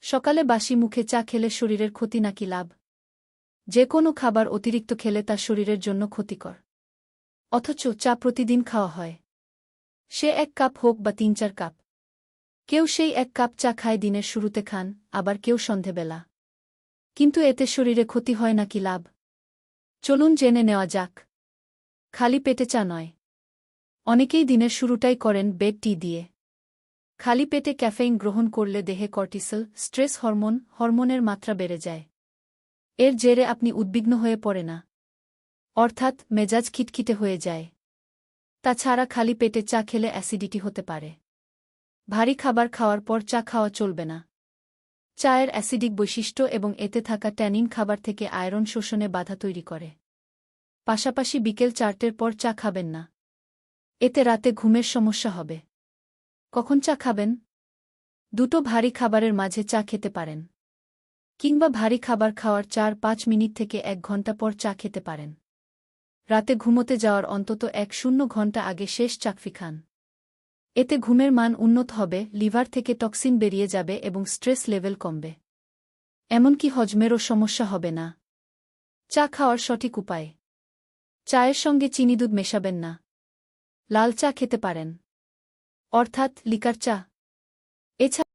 সকালে বাসি মুখে চা খেলে শরীরের ক্ষতি নাকি লাভ? যে কোনো খাবার অতিরিক্ত খেলে তা শরীরের জন্য ক্ষতিকর। অথচ চা প্রতিদিন খাওয়া হয়। সে এক কাপ হোক বা তিন চার কাপ। কেউ সেই এক কাপ চা খায় দিনের শুরুতে খান, আবার কেউ সন্ধেবেলা। কিন্তু এতে শরীরে ক্ষতি হয় নাকি লাভ? চলুন জেনে নেওয়া যাক। খালি পেটে চা নয়। অনেকেই দিনের শুরুটাই করেন বেড টি দিয়ে। খালি পেটে ক্যাফেইন গ্রহণ করলে দেহে কর্টিসল, স্ট্রেস হরমোন, হরমোনের মাত্রা বেড়ে যায়। এর জেরে আপনি উদ্বিগ্ন হয়ে পড়ে না। অর্থাৎ মেজাজ খিটখিটে হয়ে যায়। তাছাড়া খালি পেটে চা খেলে অ্যাসিডিটি হতে পারে। ভারী খাবার খাওয়ার পর চা খাওয়া চলবে না। চায়ের অ্যাসিডিক বৈশিষ্ট্য এবং এতে থাকা ট্যানিন খাবার থেকে আয়রন শোষণে বাধা তৈরি করে। পাশাপাশি বিকেল চারটের পর চা খাবেন না। এতে রাতে ঘুমের সমস্যা হবে। কখন চা খাবেন? দুটো ভারী খাবারের মাঝে চা খেতে পারেন। কিংবা ভারী খাবার খাওয়ার চার পাঁচ মিনিট থেকে এক ঘণ্টা পর চা খেতে পারেন। রাতে ঘুমোতে যাওয়ার অন্তত এক শূন্য ঘণ্টা আগে শেষ চাকফি খান। এতে ঘুমের মান উন্নত হবে, লিভার থেকে টক্সিন বেরিয়ে যাবে এবং স্ট্রেস লেভেল কমবে। এমনকি হজমেরও সমস্যা হবে না। চা খাওয়ার সঠিক উপায়। চায়ের সঙ্গে চিনি দুধ মেশাবেন না। লাল চা খেতে পারেন। অর্থাৎ লিকার চা। এছাড়া